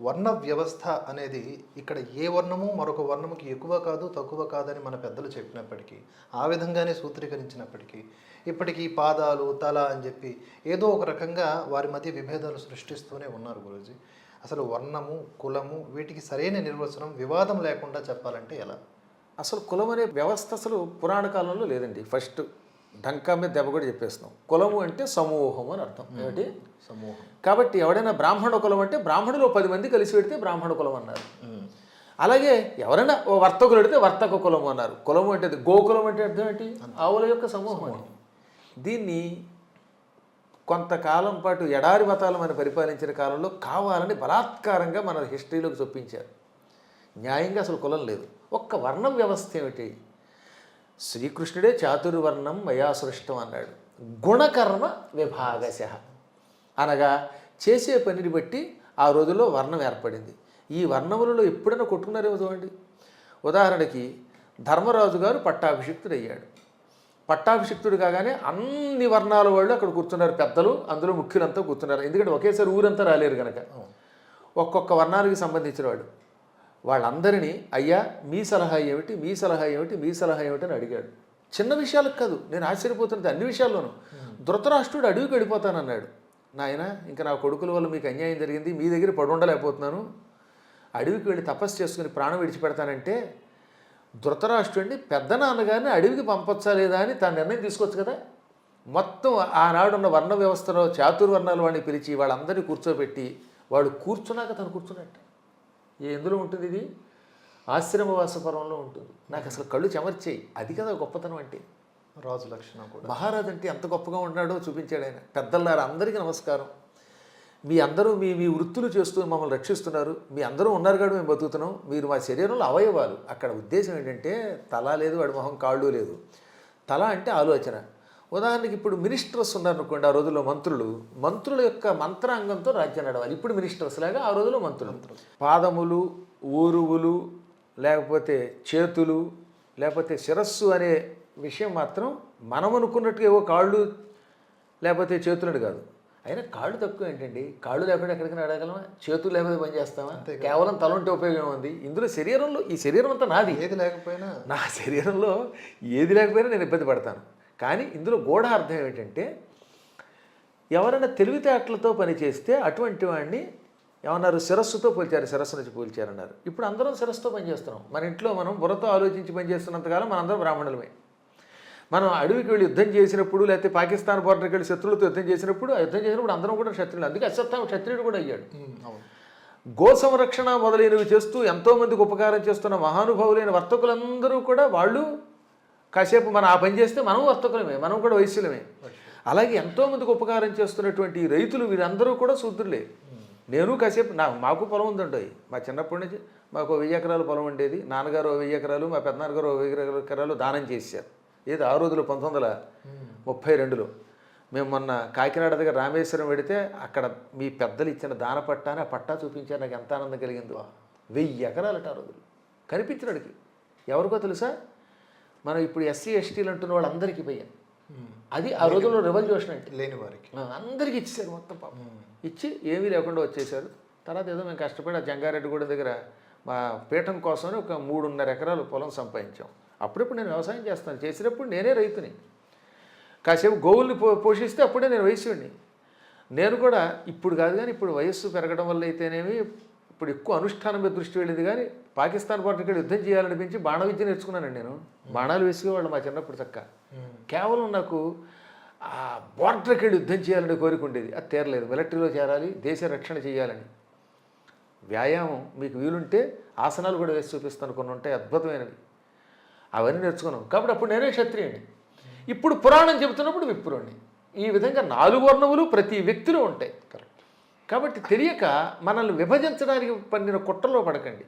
వర్ణ వ్యవస్థ అనేది ఇక్కడ ఏ వర్ణము మరొక వర్ణముకి ఎక్కువ కాదు తక్కువ కాదని మన పెద్దలు చెప్పినప్పటికీ ఆ విధంగానే సూత్రీకరించినప్పటికీ ఇప్పటికీ పాదాలు తల అని చెప్పి ఏదో ఒక రకంగా వారి మధ్య విభేదాలు సృష్టిస్తూనే ఉన్నారు గురూజీ. అసలు వర్ణము కులము వీటికి సరైన నిర్వచనం వివాదం లేకుండా చెప్పాలంటే ఎలా? అసలు కులం అనే వ్యవస్థ అసలు పురాణ కాలంలో లేదండి. ఫస్ట్ డంకా మీద దెబ్బ కూడా చెప్పేస్తున్నాం. కులము అంటే సమూహం అని అర్థం. ఏమిటి? సమూహం. కాబట్టి ఎవడైనా బ్రాహ్మణ కులం అంటే బ్రాహ్మణులు పది మంది కలిసి పెడితే బ్రాహ్మణ కులం అన్నారు. అలాగే ఎవరైనా ఓ వర్తకులు పెడితే వర్తక కులము అన్నారు. కులము అంటే గోకులం అంటే అర్థం ఏంటి? ఆవుల యొక్క సమూహం అని. దీన్ని కొంతకాలం పాటు ఎడారి మతాలు మనం పరిపాలించిన కాలంలో కావాలని బలాత్కారంగా మన హిస్టరీలోకి చొప్పించారు. న్యాయంగా అసలు కులం లేదు. ఒక్క వర్ణం వ్యవస్థ ఏమిటి? శ్రీకృష్ణుడే చాతుర్వర్ణం మయా సృష్టం అన్నాడు. గుణకర్మ విభాగశ. అనగా చేసే పనిని బట్టి ఆ రోజుల్లో వర్ణం ఏర్పడింది. ఈ వర్ణములలో ఎప్పుడైనా కొట్టుకున్నారేమో చూడండి. ఉదాహరణకి ధర్మరాజు గారు పట్టాభిషిక్తుడు అయ్యాడు పట్టాభిషిక్తుడు కాగానే అన్ని వర్ణాల వాళ్ళు అక్కడ కూర్చున్నారు. పెద్దలు అందులో ముఖ్యులంతా కూర్చున్నారు. ఎందుకంటే ఒకేసారి ఊరంతా రాలేరు కనుక ఒక్కొక్క వర్ణానికి సంబంధించిన వాడు వాళ్ళందరినీ అయ్యా మీ సలహా ఏమిటి? మీ సలహా ఏమిటి? మీ సలహా ఏమిటి? అని అడిగాడు. చిన్న విషయాలకు కాదు నేను ఆశ్చర్యపోతున్నది అన్ని విషయాల్లోనూ. ధృతరాష్ట్రుడు అడవికి వెళ్ళిపోతానన్నాడు నాయన ఇంకా నా కొడుకుల వల్ల మీకు అన్యాయం జరిగింది మీ దగ్గర పడి ఉండలేకపోతున్నాను. అడవికి వెళ్ళి తపస్సు చేసుకుని ప్రాణం విడిచిపెడతానంటే ధృతరాష్ట్రుడిని పెద్ద నాన్నగారిని అడవికి పంపొచ్చా లేదా అని తన నిర్ణయం తీసుకోవచ్చు కదా? మొత్తం ఆనాడున్న వర్ణ వ్యవస్థలో చాతుర్వర్ణాల వాడిని పిలిచి వాళ్ళందరినీ కూర్చోబెట్టి వాడు కూర్చున్నాక తను కూర్చున్నట్ట. ఎందులో ఉంటుంది ఇది? ఆశ్రమవాస పర్వంలో ఉంటుంది. నాకు అసలు కళ్ళు చెమర్చేయి. అది కదా గొప్పతనం అంటే. రాజు లక్షణం కూడా. మహారాజు అంటే ఎంత గొప్పగా ఉన్నాడో చూపించాడు ఆయన. పెద్దలారా అందరికీ నమస్కారం. మీ అందరూ మీ మీ వృత్తులు చేస్తూ మమ్మల్ని రక్షిస్తున్నారు. మీ అందరూ ఉన్నారు కాబట్టి మేము బతుకుతున్నాం. మీరు మా శరీరంలో అవయవాలు. అక్కడ ఉద్దేశం ఏంటంటే తల లేదు వాడి మొహం కాళ్ళు లేదు. తల అంటే ఆలోచన. ఉదాహరణకి ఇప్పుడు మినిస్టర్స్ ఉన్నారనుకోండి ఆ రోజుల్లో మంత్రులు మంత్రుల యొక్క మంత్రాంగంతో రాజ్యం నడవాలి. ఇప్పుడు మినిస్టర్స్ లాగా ఆ రోజుల్లో మంత్రులు. పాదములు ఊరువులు లేకపోతే చేతులు లేకపోతే శిరస్సు అనే విషయం మాత్రం మనం అనుకున్నట్టుగా ఏవో కాళ్ళు లేకపోతే చేతులని కాదు. అయినా కాళ్ళు తక్కువ ఏంటండి? కాళ్ళు లేకుండా ఎక్కడికి నడగలమా? చేతులు లేకపోతే పని చేస్తామా? కేవలం తల ఉంటే ఉపయోగం ఉంది. ఇందులో శరీరంలో ఈ శరీరం అంతా నాది. ఏది లేకపోయినా. నా శరీరంలో ఏది లేకపోయినా నేను ఇబ్బంది పడతాను. కానీ ఇందులో గూఢ అర్థం ఏమిటంటే ఎవరైనా తెలివితేటలతో పని చేస్తే అటువంటి వాడిని ఏమన్నారు శిరస్సుతో పోల్చారు శిరస్సు నుంచి పోల్చారన్నారు. ఇప్పుడు అందరం శిరస్సుతో పనిచేస్తున్నాం మన ఇంట్లో మనం బుర్రతో ఆలోచించి పనిచేస్తున్నంతకాలం మనందరం బ్రాహ్మణులమే. మనం అడవికి వెళ్ళి యుద్ధం చేసినప్పుడు లేకపోతే పాకిస్తాన్ బోర్డర్కి వెళ్ళి శత్రువులతో యుద్ధం చేసినప్పుడు ఆ యుద్ధం చేసినప్పుడు అందరం కూడా క్షత్రియులు. అందుకే అశ్వత్థామ క్షత్రియుడు కూడా అయ్యాడు. గో సంరక్షణ మొదలైనవి చేస్తూ ఎంతోమందికి ఉపకారం చేస్తున్న మహానుభావులైన వర్తకులందరూ కూడా వాళ్ళు కాసేపు మనం ఆ పని చేస్తే మనం వర్తకులమే మనం కూడా వైశ్యులమే. అలాగే ఎంతోమందికి ఉపకారం చేస్తున్నటువంటి ఈ రైతులు వీరందరూ కూడా శూద్రులే. నేను కాసేపు నా మాకు పొలం ఉందండి. మా చిన్నప్పటి నుంచి మాకు వెయ్యి ఎకరాలు పొలం ఉండేది. నాన్నగారు వెయ్యి ఎకరాలు మా పెద్దనాన్నగారు వెయ్యి ఎకరాలు దానం చేశారు. ఏది ఆ రోజులు పంతొమ్మిది వందల ముప్పై రెండులో. మేము మొన్న కాకినాడ దగ్గర రామేశ్వరం వెడితే అక్కడ మీ పెద్దలు ఇచ్చిన దాన పట్టాని ఆ పట్టా చూపించారు. నాకు ఎంత ఆనందం కలిగిందో. వెయ్యి ఎకరాలట ఆ రోజులు కనిపించినడికి. ఎవరికో తెలుసా? మనం ఇప్పుడు ఎస్సీ ఎస్టీలు అంటున్న వాళ్ళందరికీ పోయాం. అది ఆ రోజుల్లో రెవల్యూషన్ అంటే. లేని వారికి. అందరికీ ఇచ్చేసారు మొత్తం పాపం. ఇచ్చి ఏమీ లేకుండా వచ్చేసారు తర్వాత ఏదో మేము కష్టపడి ఆ జంగారెడ్డిగూడెం దగ్గర మా పీఠం కోసమని ఒక మూడున్నర ఎకరాలు పొలం సంపాదించాం. అప్పుడప్పుడు నేను వ్యవసాయం చేస్తాను. చేసినప్పుడు నేనే రైతుని. కాసేపు గోవుల్ని పో పోషిస్తే అప్పుడే నేను వయసుని నేను కూడా ఇప్పుడు కాదు కానీ ఇప్పుడు వయస్సు పెరగడం వల్ల అయితేనేమి ఇప్పుడు ఎక్కువ అనుష్ఠానం మీద దృష్టి వెళ్ళేది కానీ పాకిస్తాన్ పార్టీకి యుద్ధం చేయాలనిపించి బాణ విద్య నేర్చుకున్నానండి నేను. బాణాలు వేసుకునేవాళ్ళు మా చిన్నప్పుడు చక్క కేవలం నాకు ఆ బోర్డర్కి వెళ్ళి యుద్ధం చేయాలని కోరిక ఉండేది. అది తీరలేదు. మిలిటరీలో చేరాలి దేశ రక్షణ చేయాలని. వ్యాయామం మీకు వీలుంటే ఆసనాలు కూడా వేసి చూపిస్తాను. కొన్ని ఉంటాయి అద్భుతమైనవి. అవన్నీ నేర్చుకున్నాం. కాబట్టి అప్పుడు నేనే క్షత్రియుని ఇప్పుడు పురాణం చెబుతున్నప్పుడు విప్రుణ్ణి. ఈ విధంగా నాలుగు వర్ణములు ప్రతి వ్యక్తిలో ఉంటాయి. కాబట్టి తెలియక మనల్ని విభజించడానికి పన్నిన కుట్రలో పడకండి.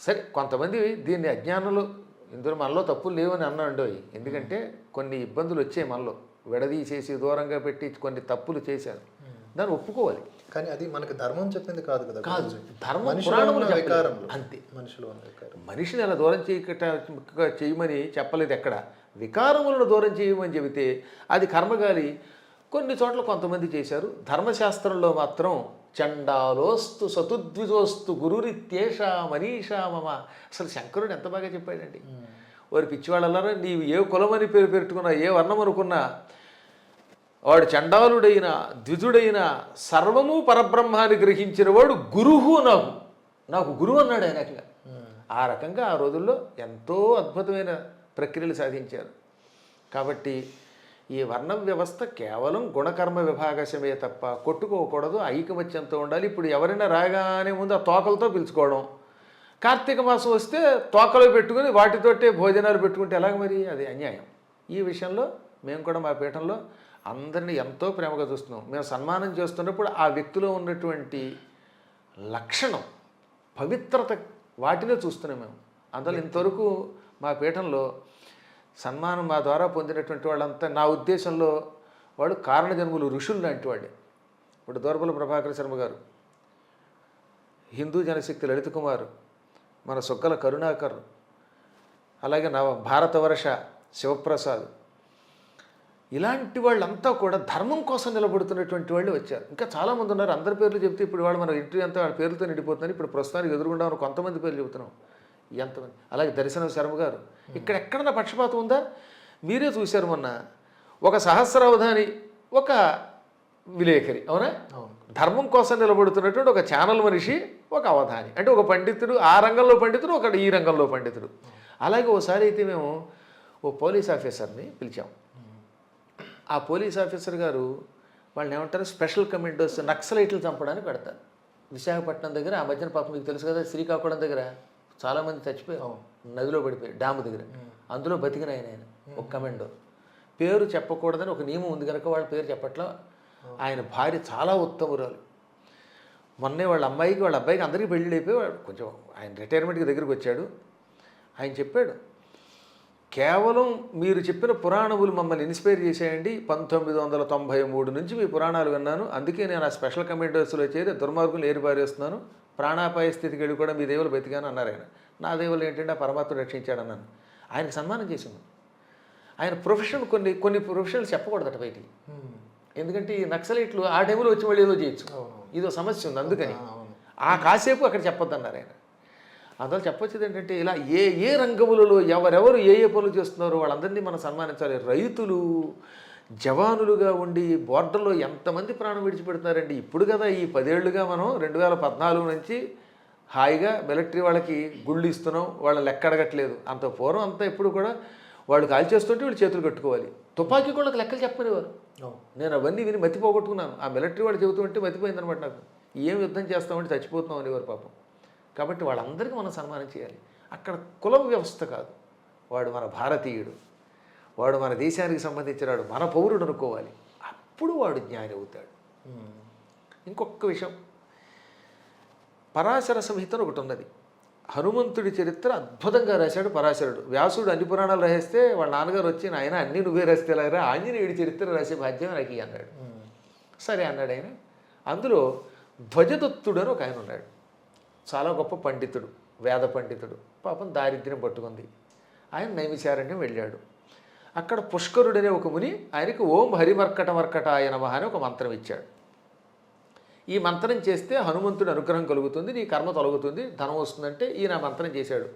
సరే కొంతమంది దీన్ని అజ్ఞానంలో ఇందులో మనలో తప్పులు లేవని అన్నాడు ఎందుకంటే కొన్ని ఇబ్బందులు వచ్చాయి మనలో. విడదీసేసి దూరంగా పెట్టి కొన్ని తప్పులు చేశారు. దాన్ని ఒప్పుకోవాలి. కానీ అది మనకి ధర్మం చెప్పింది కాదు కదా కాదు. ధర్మం. వికారములు అంతే. మనిషిలో వికారం. మనిషిని అలా దూరం చేయకట చేయమని చెప్పలేదు ఎక్కడ? వికారములను దూరం చేయమని చెబితే అది కర్మగాలి. కొన్ని చోట్ల కొంతమంది చేశారు. ధర్మశాస్త్రంలో మాత్రం చండాలోస్తు సతుద్విజోస్తు గురురిత్యేష మనీషా మమ. అసలు శంకరుడు ఎంత బాగా చెప్పాడండి. వారి పిచ్చివాళ్ళలారా నీవు ఏ కులమని పేరు పెట్టుకున్నా ఏ వర్ణం అనుకున్నా వాడు చండాలుడైన ద్విజుడైన సర్వము పరబ్రహ్మాన్ని గ్రహించిన వాడు గురువు నాకు. నాకు గురువు అన్నాడు ఆయన ఏకంగా. ఆ రకంగా ఆ రోజుల్లో ఎంతో అద్భుతమైన ప్రక్రియలు సాధించారు. కాబట్టి ఈ వర్ణ వ్యవస్థ కేవలం గుణకర్మ విభాగశమే తప్ప కొట్టుకోకూడదు ఐకమత్యంతో ఉండాలి. ఇప్పుడు ఎవరైనా రాగానే ముందు ఆ తోకలతో పిలుచుకోవడం. కార్తీక మాసం వస్తే తోకలో పెట్టుకుని వాటితోటే భోజనాలు పెట్టుకుంటే ఎలాగ మరి? అది అన్యాయం. ఈ విషయంలో మేము కూడా మా పీఠంలో అందరినీ ఎంతో ప్రేమగా చూస్తున్నాం. మేము సన్మానం చేస్తున్నప్పుడు ఆ వ్యక్తిలో ఉన్నటువంటి లక్షణం పవిత్రత వాటినే చూస్తున్నాం మేము. అందువల్ల ఇంతవరకు మా పీఠంలో సన్మానం మా ద్వారా పొందినటువంటి వాళ్ళంతా నా ఉద్దేశంలో వాడు కారణజన్ములు ఋషులు లాంటి వాడే ఇప్పుడు దోర్బల ప్రభాకర శర్మ గారు హిందూ జనశక్తి లలిత కుమారు మన సొక్కల కరుణాకర్ అలాగే నా భారతవర్ష శివప్రసాద్ ఇలాంటి వాళ్ళంతా కూడా ధర్మం కోసం నిలబడుతున్నటువంటి వాళ్ళు వచ్చారు. ఇంకా చాలామంది ఉన్నారు. అందరి పేర్లు చెప్తే ఇప్పుడు వాళ్ళు మన ఇంటి అంతా వాళ్ళ పేర్లతో నిండిపోతున్నారు ఇప్పుడు ప్రస్తుతానికి ఎదురుకుండా కొంతమంది పేర్లు చెబుతున్నాం. ఎంతమంది? అలాగే దర్శనం శర్మ గారు. ఇక్కడ ఎక్కడన్నా పక్షపాతం ఉందా? మీరే చూశారు మొన్న ఒక సహస్రావధాని ఒక విలేకరి అవునా? ధర్మం కోసం నిలబడుతున్నటువంటి ఒక ఛానల్ మనిషి ఒక అవధాని. అంటే ఒక పండితుడు ఆ రంగంలో పండితుడు ఒకడు ఈ రంగంలో పండితుడు. అలాగే ఓసారి అయితే మేము ఓ పోలీస్ ఆఫీసర్ని పిలిచాం. ఆ పోలీస్ ఆఫీసర్ గారు వాళ్ళని ఏమంటారు? స్పెషల్ కమాండోస్ నక్సలైట్లు చంపడానికి పెడతారు. విశాఖపట్నం దగ్గర ఆ మధ్యన పాపం మీకు తెలుసు కదా శ్రీకాకుళం దగ్గర. చాలామంది చచ్చిపోయారు నదిలో పడిపోయారు డ్యాము దగ్గర. అందులో బతికిన ఆయన ఆయన ఒక కమాండో. పేరు చెప్పకూడదని ఒక నియమం ఉంది కనుక వాళ్ళ పేరు చెప్పట్లా. ఆయన భార్య చాలా ఉత్తమురాలు. మొన్నే వాళ్ళ అమ్మాయికి వాళ్ళ అబ్బాయికి అందరికీ పెళ్ళిళ్ళు అయిపోయి కొంచెం ఆయన రిటైర్మెంట్కి దగ్గరికి వచ్చాడు. ఆయన చెప్పాడు కేవలం మీరు చెప్పిన పురాణములు మమ్మల్ని ఇన్స్పైర్ చేసేయండి పంతొమ్మిది వందల తొంభై మూడు నుంచి మీ పురాణాలు విన్నాను. అందుకే నేను ఆ స్పెషల్ కమాండర్స్లో చేరి దుర్మార్గులు ఏరిపారేస్తున్నాను ప్రాణాపాయ స్థితికి వెళ్ళి కూడా మీ దేవులు బతికాను అన్నారు ఆయన. నా దేవులు ఏంటంటే ఆ పరమాత్మ రక్షించాడు అన్నాను. ఆయనకు సన్మానం చేసింది ఆయన ప్రొఫెషన్ కొన్ని కొన్ని ప్రొఫెషనల్ చెప్పకూడదట బయటికి. ఎందుకంటే ఈ నక్సలైట్లు ఆ టైంలో వచ్చి మళ్ళీ ఏదో చేయొచ్చు. ఇదో సమస్య ఉంది అందుకని. ఆ కాసేపు అక్కడ చెప్పొద్దన్నారు ఆయన. అందువల్ల చెప్పొచ్చేది ఏంటంటే ఇలా ఏ ఏ రంగములలో ఎవరెవరు ఏ ఏ పనులు చేస్తున్నారో వాళ్ళందరినీ మనం సన్మానించాలి. రైతులు జవానులుగా ఉండి బోర్డర్లో ఎంతమంది ప్రాణం విడిచిపెడుతున్నారండి? ఇప్పుడు కదా ఈ పదేళ్ళుగా మనం రెండు వేల పద్నాలుగు నుంచి హాయిగా మిలిటరీ వాళ్ళకి గుళ్ళు ఇస్తున్నాం వాళ్ళ లెక్క అడగట్లేదు. అంత పూర్వం అంతా ఎప్పుడు కూడా వాళ్ళు కాల్చేస్తుంటే వీళ్ళు చేతులు కట్టుకోవాలి. తుపాకీ కూడా లెక్కలు చెప్పనేవారు నేను అవన్నీ విని మతిపోగొట్టుకున్నాను ఆ మిలిటరీ వాడు చెబుతుంటే మతిపోయిందనమాట నాకు. ఏం యుద్ధం చేస్తామంటే చచ్చిపోతున్నాం అనేవారు పాపం. కాబట్టి వాళ్ళందరికీ మనం సన్మానం చేయాలి. అక్కడ కుల వ్యవస్థ కాదు. వాడు మన భారతీయుడు. వాడు మన దేశానికి సంబంధించినాడు మన పౌరుడు అనుకోవాలి. అప్పుడు వాడు జ్ఞాని అవుతాడు. ఇంకొక విషయం. పరాశర సంహిత అని ఒకటి ఉన్నది. హనుమంతుడి చరిత్ర అద్భుతంగా రాశాడు పరాశరుడు. వ్యాసుడు అన్ని పురాణాలు రాసేస్తే వాళ్ళ నాన్నగారు వచ్చి నాయన అన్ని నువ్వే రాస్తే ఎలాగరా? ఆంజనేయుడి చరిత్ర రాసే బాధ్యం నాకు ఇయ్యి" అన్నాడు. సరే అన్నాడు ఆయన. అందులో ధ్వజదత్తుడు అని ఒక ఆయన ఉన్నాడు. చాలా గొప్ప పండితుడు వేద పండితుడు. పాపం దారిద్ర్యం పట్టుకుంది. ఆయన నైమిశారణ్యం వెళ్ళాడు. అక్కడ పుష్కరుడనే ఒక ముని ఆయనకి ఓం హరిమర్కట మర్కటాయ ఆయన అని ఒక మంత్రం ఇచ్చాడు. ఈ మంత్రం చేస్తే హనుమంతుడి అనుగ్రహం కలుగుతుంది నీ కర్మ తొలగుతుంది ధనం వస్తుందంటే ఈయన మంత్రం చేశాడు.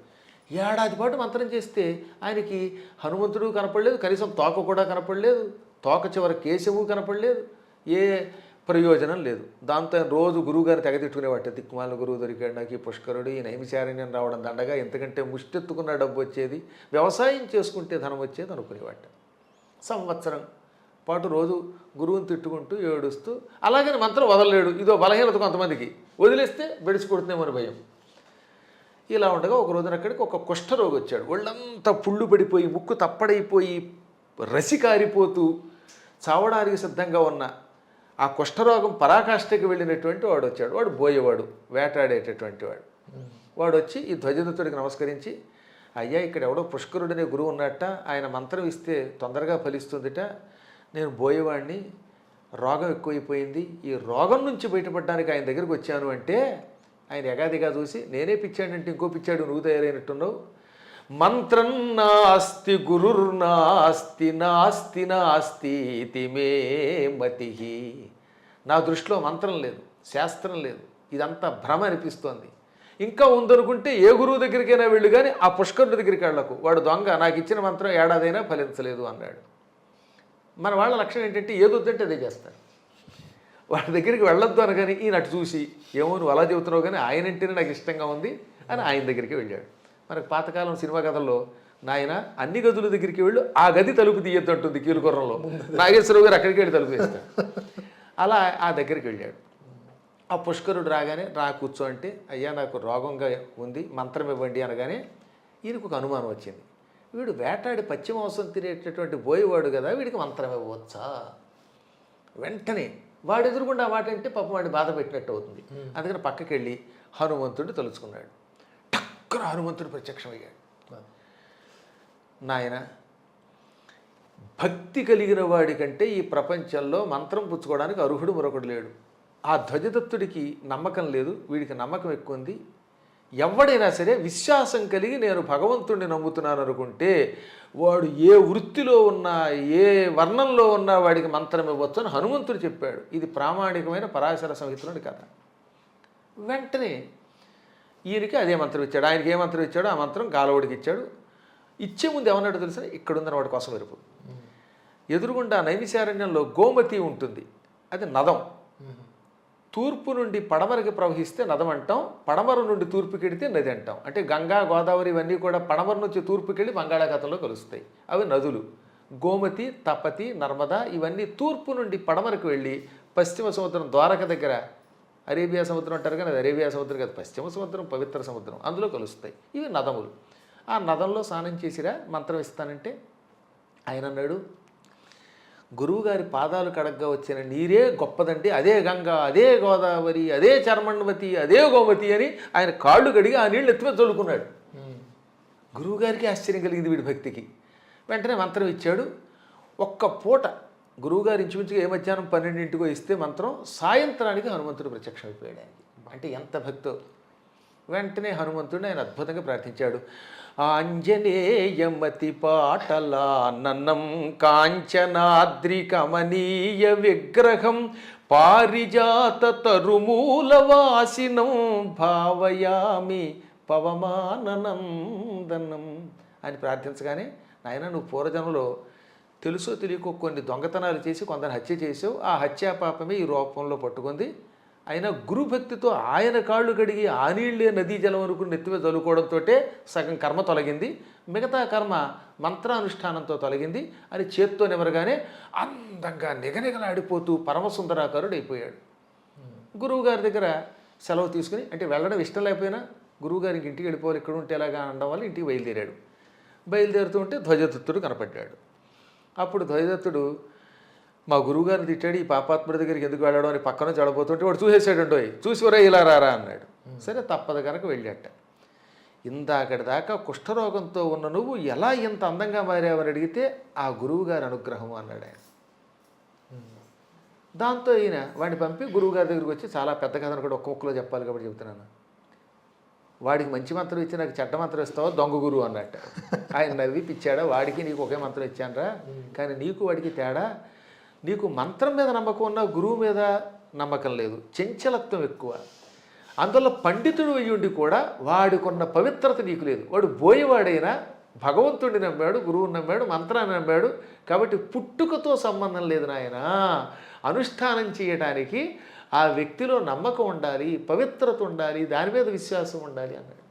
ఏడాది పాటు మంత్రం చేస్తే ఆయనకి హనుమంతుడు కనపడలేదు కనీసం తోక కూడా కనపడలేదు తోక చివర కేశవు కనపడలేదు ఏ ప్రయోజనం లేదు. దాంతో రోజు గురువుగారిని తెగతిట్టుకునేవాట తిక్కుమాల గురువు దొరికాడు నాకు ఈ పుష్కరుడు ఈ నైమిచారణ్యం రావడం దండగా ఎందుకంటే ముష్టెత్తుకున్న డబ్బు వచ్చేది వ్యవసాయం చేసుకుంటే ధనం వచ్చేది అనుకునేవాట సంవత్సరం పాటు రోజు గురువుని తిట్టుకుంటూ ఏడుస్తూ అలాగని మంత్రం వదలలేడు. ఇదో బలహీనత కొంతమందికి. వదిలేస్తే బెడిసి కొడుతుందేమని భయం. ఇలా ఉండగా ఒక రోజున అక్కడికి ఒక కుష్ఠరోగి వచ్చాడు. ఒళ్ళంతా పుళ్ళు పడిపోయి ముక్కు తప్పడైపోయి రసి కారిపోతూ చావడానికి సిద్ధంగా ఉన్న ఆ కుష్ఠరోగం పరాకాష్ఠకి వెళ్ళినటువంటి వాడు వచ్చాడు వాడు బోయేవాడు వేటాడేటటువంటి వాడు. వాడు వచ్చి ఈ ధ్వజదత్తుడికి నమస్కరించి అయ్యా ఇక్కడ ఎవడో పుష్కరుడనే గురువు ఉన్నట్ట ఆయన మంత్రం ఇస్తే తొందరగా ఫలిస్తుందిట. నేను బోయేవాడిని రోగం ఎక్కువైపోయింది. ఈ రోగం నుంచి బయటపడడానికి ఆయన దగ్గరికి వచ్చాను అంటే ఆయన ఎగాదిగా చూసి నేనే పిచ్చాడంటే ఇంకో పిచ్చాడు నువ్వు తయారైనట్టున్నావు. మంత్రం నాస్తి గురుర్నాస్తి నాస్తి నాస్తి ఇతి మే మతి నా దృష్టిలో మంత్రం లేదు శాస్త్రం లేదు. ఇదంతా భ్రమ అనిపిస్తోంది. ఇంకా ఉందనుకుంటే ఏ గురువు దగ్గరికైనా వెళ్ళు కానీ ఆ పుష్కరుడి దగ్గరికి వెళ్ళకు. వాడు దొంగ నాకు ఇచ్చిన మంత్రం ఏడాదైనా ఫలించలేదు అన్నాడు. మన వాళ్ళ లక్షణం ఏంటంటే ఏదొద్దంటే అదే చేస్తారు. వాడి దగ్గరికి వెళ్ళొద్దు అనగానే ఈయన అటు చూసి ఏమో నువ్వు అలా చెబుతున్నావు కానీ ఆయన అంటేనే నాకు ఇష్టంగా ఉంది అని ఆయన దగ్గరికి వెళ్ళాడు. మనకు పాతకాలం సినిమా కథల్లో నాయన అన్ని గదుల దగ్గరికి వెళ్ళు ఆ గది తలుపు తీయద్దు అంటుంది కీలుకొర్రంలో నాగేశ్వరరావు గారు అక్కడికి వెళ్ళి తలుపు వేస్తాడు అలా ఆ దగ్గరికి వెళ్ళాడు. ఆ పుష్కరుడు రాగానే రా కూర్చో అంటే అయ్యా నాకు రోగంగా ఉంది మంత్రం ఇవ్వండి అనగానే ఈయనకు ఒక అనుమానం వచ్చింది. వీడు వేటాడి పచ్చి మాంసం తినేటటువంటి బోయేవాడు కదా వీడికి మంత్రం ఇవ్వవచ్చా? వెంటనే వాడు ఎదురుగుండా ఆ మాట అంటే పాపం వాడిని బాధ పెట్టినట్టు అవుతుంది. అందుకని పక్కకి వెళ్ళి హనుమంతుడిని తలుచుకున్నాడు. టక్కున హనుమంతుడు ప్రత్యక్షమయ్యాడు. నాయన భక్తి కలిగిన వాడికంటే ఈ ప్రపంచంలో మంత్రం పుచ్చుకోవడానికి అర్హుడు మరొకడు లేడు. ఆ ధ్వజదత్తుడికి నమ్మకం లేదు వీడికి నమ్మకం ఎక్కువ ఉంది ఎవడైనా సరే విశ్వాసం కలిగి నేను భగవంతుడిని నమ్ముతున్నాను అనుకుంటే వాడు ఏ వృత్తిలో ఉన్నా ఏ వర్ణంలో ఉన్నా వాడికి మంత్రం ఇవ్వచ్చు అని హనుమంతుడు చెప్పాడు. ఇది ప్రామాణికమైన పరాశర సంహితలోని కథ. వెంటనే ఈయనకి అదే మంత్రం ఇచ్చాడు. ఆయనకి ఏ మంత్రం ఇచ్చాడో ఆ మంత్రం గాలవుడికి ఇచ్చాడు. ఇచ్చే ముందు ఏమన్నాడు తెలుసా? ఇక్కడుందని వాడి కోసం వెరుపు. ఎదురుగుండా నైమిశారణ్యంలో గోమతి ఉంటుంది. అది నదం. తూర్పు నుండి పడమరకి ప్రవహిస్తే నదం అంటాం పడమర నుండి తూర్పుకెడితే నది అంటాం. అంటే గంగా గోదావరి ఇవన్నీ కూడా పడమర నుంచి తూర్పుకెళ్ళి బంగాళాఖాతంలో కలుస్తాయి. అవి నదులు. గోమతి తపతి నర్మదా ఇవన్నీ తూర్పు నుండి పడమరకు వెళ్ళి పశ్చిమ సముద్రం ద్వారక దగ్గర అరేబియా సముద్రం అంటారు కానీ అది అరేబియా సముద్రం కాదు పశ్చిమ సముద్రం పవిత్ర సముద్రం అందులో కలుస్తాయి. ఇవి నదములు. ఆ నదంలో స్నానం చేసిరా మంత్రం ఇస్తానంటే? ఆయన అన్నాడు గురువుగారి పాదాలు కడగ్గా వచ్చిన నీరే గొప్పదండి. అదే గంగా అదే గోదావరి అదే చర్మణవతి అదే గోమతి అని ఆయన కాళ్ళు కడిగి ఆ నీళ్ళు ఎత్తిమే చల్లుకున్నాడు. గురువుగారికి ఆశ్చర్యం కలిగింది వీడి భక్తికి. వెంటనే మంత్రం ఇచ్చాడు ఒక్క పూట గురువుగారు ఇంచుమించుగా ఏ మధ్యాహ్నం పన్నెండింటికో ఇస్తే మంత్రం సాయంత్రానికి హనుమంతుడు ప్రత్యక్షమైపోయాడు ఆయనకి అంటే ఎంత భక్తో. వెంటనే హనుమంతుడిని ఆయన అద్భుతంగా ప్రార్థించాడు. ఆంజనేయమతి పాటలా నన్నం కాంచనాద్రి కమనీయ విగ్రహం పారిజాత తరుమూలవాసినం భావయామి పవమాననందనం అని ప్రార్థించగానే నాయన నువ్వు పూర్వజన్మలో తెలుసో తెలియకో కొన్ని దొంగతనాలు చేసి కొందరు హత్య చేసావు ఆ హత్యా పాపమే ఈ రూపంలో పట్టుకుంది. అయినా గురుభక్తితో ఆయన కాళ్ళు కడిగి ఆ నీళ్ళే నదీ జలం వరకు నెత్తిమే చదువుకోవడంతో సగం కర్మ తొలగింది. మిగతా కర్మ మంత్రానుష్ఠానంతో తొలగింది. అని చేత్తో నిమరగానే అందంగా నిగనిగలాడిపోతూ పరమసుందరాకారుడు అయిపోయాడు గురువుగారి దగ్గర సెలవు తీసుకుని అంటే వెళ్ళడం ఇష్టం లేకపోయినా గురువుగారికి ఇంటికి వెళ్ళిపోవాలి. ఇక్కడ ఉంటే ఎలాగా అనడం వల్ల ఇంటికి బయలుదేరాడు. బయలుదేరుతూ ఉంటే ధ్వజదత్తుడు కనపడ్డాడు. అప్పుడు ధ్వజదత్తుడు మా గురువుగారిని తిట్టాడు ఈ పాపాత్ముడి దగ్గరికి ఎందుకు వెళ్ళడం? అని పక్కన చడబోతుంటే వాడు చూసేసాడు చూసి వరే ఇలా రారా? అన్నాడు. సరే తప్పదు కనుక వెళ్ళాట. ఇందాకటి దాకా కుష్ఠరోగంతో ఉన్న నువ్వు ఎలా ఇంత అందంగా మారావని అడిగితే ఆ గురువుగారి అనుగ్రహం అన్నాడు ఆయన. దాంతో ఈయన వాడిని పంపి గురువుగారి దగ్గరికి వచ్చి చాలా పెద్ద కథను కూడా ఒక్క ముక్కలో చెప్పాలి కాబట్టి చెప్తున్నాను వాడికి మంచి మంత్రం ఇచ్చి నాకు చెడ్డ మంత్రం ఇస్తావా దొంగ గురువు అన్నట్టు. ఆయన నవ్వి పిచ్చాడా? వాడికి నీకు ఒకే మంత్రం ఇచ్చానరా. కానీ నీకు వాడికి తేడా? నీకు మంత్రం మీద నమ్మకం ఉన్న గురువు మీద నమ్మకం లేదు. చంచలత్వం ఎక్కువ. అందువల్ల పండితుడు అయ్యుండి కూడా వాడికున్న పవిత్రత నీకు లేదు. వాడు బోయేవాడైనా భగవంతుడిని నమ్మాడు గురువుని నమ్మాడు మంత్రాన్ని నమ్మాడు. కాబట్టి పుట్టుకతో సంబంధం లేదు నాయన. అనుష్ఠానం చేయడానికి ఆ వ్యక్తిలో నమ్మకం ఉండాలి పవిత్రత ఉండాలి దాని మీద విశ్వాసం ఉండాలి అన్నాడు.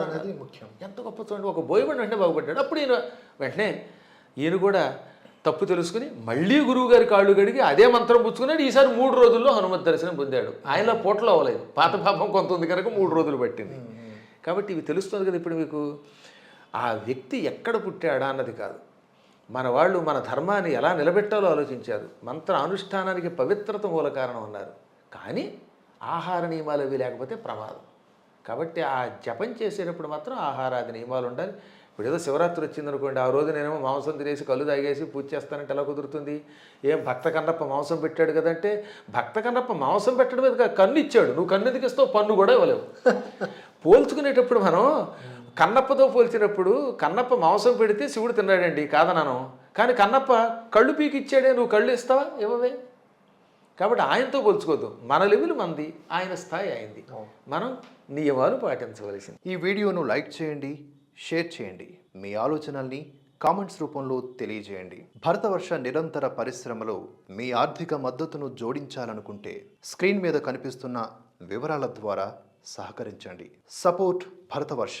అనేది ముఖ్యం. ఎంత గొప్ప చూడండి ఒక బోయబడి వెంటనే బాగుపడ్డాడు. అప్పుడు ఈయన వెంటనే ఈయన కూడా తప్పు తెలుసుకుని మళ్ళీ గురువు గారి కాళ్ళు కడిగి అదే మంత్రం పుచ్చుకున్నాడు. ఈసారి మూడు రోజుల్లో హనుమత్ దర్శనం పొందాడు. ఆయనలో పోట్లో అవ్వలేదు. పాత పాపం కొంత ఉంది కనుక మూడు రోజులు పట్టింది. కాబట్టి ఇవి తెలుస్తుంది కదా ఇప్పుడు మీకు. ఆ వ్యక్తి ఎక్కడ పుట్టాడా అన్నది కాదు. మన వాళ్ళు మన ధర్మాన్ని ఎలా నిలబెట్టాలో ఆలోచించారు. మంత్ర అనుష్ఠానానికి పవిత్రత మూల కారణం అన్నారు. కానీ ఆహార నియమాలు అవి లేకపోతే ప్రమాదం. కాబట్టి ఆ జపం చేసేటప్పుడు మాత్రం ఆహారాది నియమాలు ఉండాలి. ఇప్పుడు ఏదో శివరాత్రి వచ్చిందనుకోండి ఆ రోజు నేనేమో మాంసం తినేసి కళ్ళు తాగేసి పూజ చేస్తానంటే ఎలా కుదురుతుంది? ఏం భక్త కన్నప్ప మాంసం పెట్టాడు కదంటే భక్త కన్నప్ప మాంసం పెట్టడం మీద కన్ను ఇచ్చాడు. నువ్వు కన్ను ఎందుకు ఇస్తావు? పన్ను కూడా ఇవ్వలేవు. పోల్చుకునేటప్పుడు మనం కన్నప్పతో పోల్చినప్పుడు కన్నప్ప మాంసం పెడితే శివుడు తిన్నాడండి కాదనను కానీ కన్నప్ప కళ్ళు పీకి ఇచ్చాడే నువ్వు కళ్ళు ఇస్తావా? ఇవ్వవే. కాబట్టి ఆయనతో పోల్చుకోవద్దు. మన లెవెల్ మంది ఆయన స్థాయి అయింది మనం నియమాలు పాటించవలసింది. ఈ వీడియోను లైక్ చేయండి షేర్ చేయండి. మీ ఆలోచనల్ని కామెంట్స్ రూపంలో తెలియజేయండి. భరతవర్ష నిరంతర పరిశ్రమలో మీ ఆర్థిక మద్దతును జోడించాలనుకుంటే స్క్రీన్ మీద కనిపిస్తున్న వివరాల ద్వారా సహకరించండి. Support Bharatvarsha